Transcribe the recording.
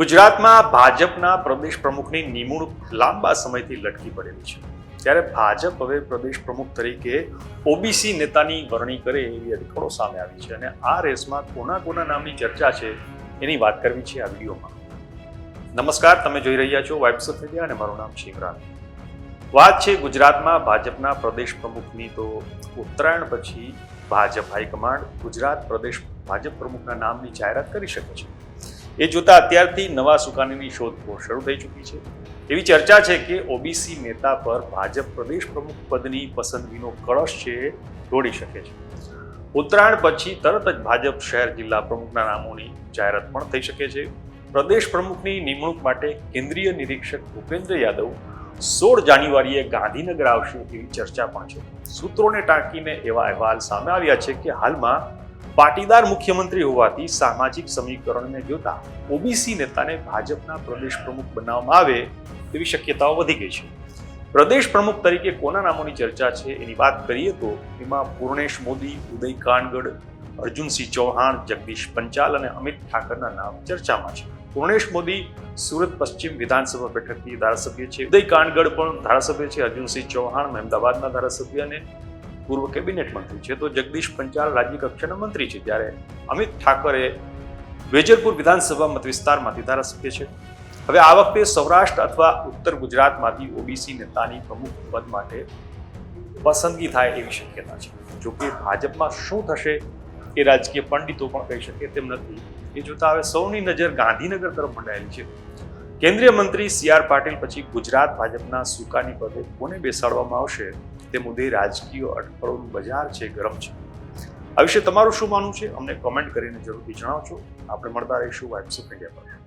ગુજરાતમાં ભાજપના પ્રદેશ પ્રમુખની નિમણૂક લાંબા સમયથી લટકી પડેલી છે. ત્યારે ભાજપ હવે પ્રદેશ પ્રમુખ તરીકે ઓબીસી નેતાની વરણી કરે એવી અટકળો સામે આવી છે અને આ રેસમાં કોના કોના નામની ચર્ચા છે એની વાત કરવી છે આ વિડીયોમાં. નમસ્કાર, તમે જોઈ રહ્યા છો વાઇબ્સ ઓફ ઇન્ડિયા અને મારું નામ છે વાત છે ગુજરાતમાં ભાજપના પ્રદેશ પ્રમુખની તો ઉત્તરાયણ પછી ભાજપ હાઈકમાન્ડ ગુજરાત પ્રદેશ ભાજપ પ્રમુખના નામની જાહેરાત કરી શકે છે. એ જોતાં અત્યારથી નવા સુકાનીની શોધખોળ શરૂ થઈ ચૂકી છે. એવી ચર્ચા છે કે ઓબીસી નેતા પર ભાજપ પ્રદેશ પ્રમુખ પદની પસંદગીનો કળશ છે તોડી શકે છે. ઉત્તરાયણ પછી તરત જ ભાજપ શહેર જિલ્લા પ્રમુખના નામોની જાહેરાત પણ થઈ શકે છે. પ્રદેશ પ્રમુખની નિમણૂક માટે કેન્દ્રીય નિરીક્ષક ભૂપેન્દ્ર યાદવ સોળ જાન્યુઆરીએ ગાંધીનગર આવશે એવી ચર્ચા પણ છે. સૂત્રોને ટાંકીને એવા અહેવાલ સામે આવ્યા છે કે હાલમાં પાટીદાર મુખ્યમંત્રી હોવાથી સામાજિક સમીકરણને જોતા ઓબીસી નેતાને ભાજપના પ્રદેશ પ્રમુખ બનાવવામાં આવે તેવી શક્યતાઓ વધી ગઈ છે. પ્રદેશ પ્રમુખ તરીકે કોના નામોની ચર્ચા છે એની વાત કરીએ તો એમાં પૂર્ણેશ મોદી, ઉદય કાનગડ, અર્જુનસિંહ ચૌહાણ, જગદીશ પંચાલ અને અમિત ઠાકરના નામ ચર્ચામાં છે. પૂર્ણેશ મોદી સુરત પશ્ચિમ વિધાનસભા બેઠકથી ધારાસભ્ય છે. ઉદય કાનગડ પણ ધારાસભ્ય છે, અર્જુનસિંહ ચૌહાણ અમદાવાદના ધારાસભ્ય અને પૂર્વ કેબિનેટ મંત્રી છે, તો જગદીશ પંચાલ રાજ્ય કક્ષાના મંત્રી છે ત્યારે અમિત ઠાકરે વેજલપુર વિધાનસભા મત વિસ્તારમાંથી ધારાસભ્ય છે. હવે આ વખતે સૌરાષ્ટ્ર અથવા ઉત્તર ગુજરાતમાંથી ઓબીસી નેતાની પ્રમુખ પદ માટે પસંદગી થાય એવી શક્યતા છે. જો કે ભાજપમાં શું થશે એ રાજકીય પંડિતો પણ કહી શકે તેમ નથી. એ જોતા હવે સૌની નજર ગાંધીનગર તરફ મંડાયેલી છે. કેન્દ્રીય મંત્રી સી આર પાટીલ પછી ગુજરાત ભાજપના સુકાની પદે કોને બેસાડવામાં આવશે તે મુદ્દે રાજકીય અટકળોનું બજાર છે, ગરમ છે. આ વિશે તમારું શું માનવું છે? અમને કોમેન્ટ કરીને જરૂરથી જણાવજો. આપણે મળતા રહીશું વાઇબ્સ ઓફ ઇન્ડિયા પર.